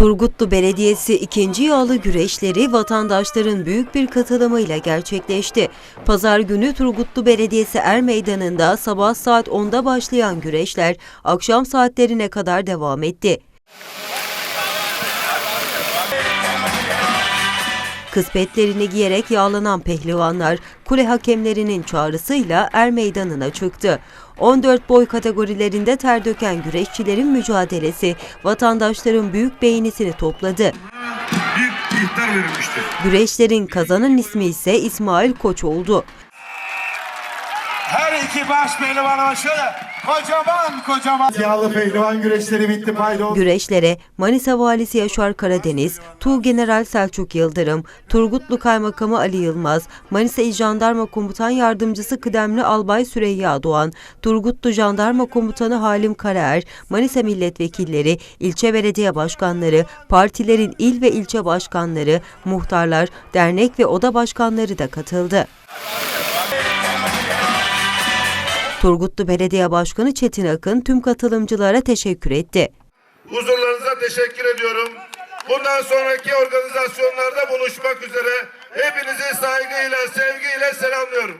Turgutlu Belediyesi ikinci yağlı güreşleri vatandaşların büyük bir katılımıyla gerçekleşti. Pazar günü Turgutlu Belediyesi Er Meydanı'nda sabah saat 10'da başlayan güreşler akşam saatlerine kadar devam etti. Kıspetlerini giyerek yağlanan pehlivanlar kule hakemlerinin çağrısıyla er meydanına çıktı. 14 boy kategorilerinde ter döken güreşçilerin mücadelesi vatandaşların büyük beğenisini topladı. büyük ihtar verilmiştir. Güreşlerin kazanan ismi ise İsmail Koç oldu. Her iki baş pehlivan şöyle kocaman kocaman. Yağlı pehlivan güreşleri bitti paydos. Güreşlere Manisa Valisi Yaşar Karadeniz, Tuğ General Selçuk Yıldırım, Turgutlu Kaymakamı Ali Yılmaz, Manisa İl Jandarma Komutan Yardımcısı Kıdemli Albay Süreyya Doğan, Turgutlu Jandarma Komutanı Halim Karaer, Manisa milletvekilleri, ilçe belediye başkanları, partilerin il ve ilçe başkanları, muhtarlar, dernek ve oda başkanları da katıldı. Turgutlu Belediye Başkanı Çetin Akın tüm katılımcılara teşekkür etti. Huzurlarınıza teşekkür ediyorum. Bundan sonraki organizasyonlarda buluşmak üzere hepinizi saygıyla, sevgiyle selamlıyorum.